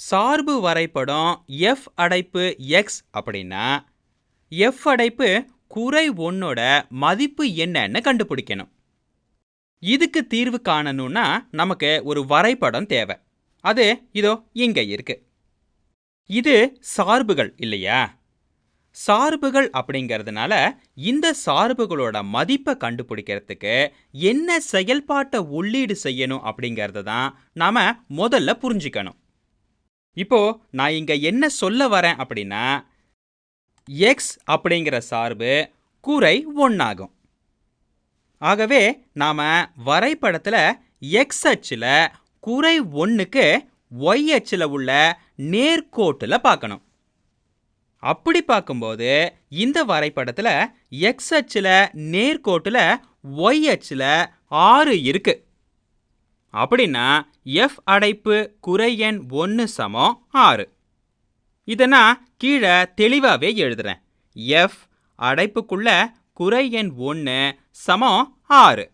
சார்பு வரைபடம் எஃப் அடைப்பு எக்ஸ் அப்படின்னா எஃப் அடைப்பு குறை ஒன்னோட மதிப்பு என்னன்னு கண்டுபிடிக்கணும். இதுக்கு தீர்வு காணணும்னா நமக்கு ஒரு வரைபடம் தேவை. அது இதோ இங்கே இருக்கு. இது சார்புகள் இல்லையா? சார்புகள் அப்படிங்கிறதுனால இந்த சார்புகளோட மதிப்பை கண்டுபிடிக்கிறதுக்கு என்ன செயல்பாட்டை உள்ளீடு செய்யணும் அப்படிங்கிறத தான் நாம் முதல்ல புரிஞ்சுக்கணும். இப்போ நான் இங்க என்ன சொல்ல வரேன் அப்படின்னா எக்ஸ் அப்படிங்கிற சார்பு குறை ஒன்றாகும் ஆகவே நாம் வரைபடத்தில் எக்ஸ் அச்சில் குறை ஒன்றுக்கு ஒய் அச்சில் உள்ள நேர்கோட்டில் பார்க்கணும். அப்படி பார்க்கும்போது இந்த வரைபடத்தில் எக்ஸ் அச்சில் நேர்கோட்டில் ஒய் அச்சில் ஆறு இருக்குது அப்படின்னா எஃப் அடைப்பு குறை எண் ஒன்று சமம் ஆறு. இதை நான் கீழே தெளிவாகவே எழுதுறேன். எஃப் அடைப்புக்குள்ள குறை எண் ஒன்று சமம் ஆறு.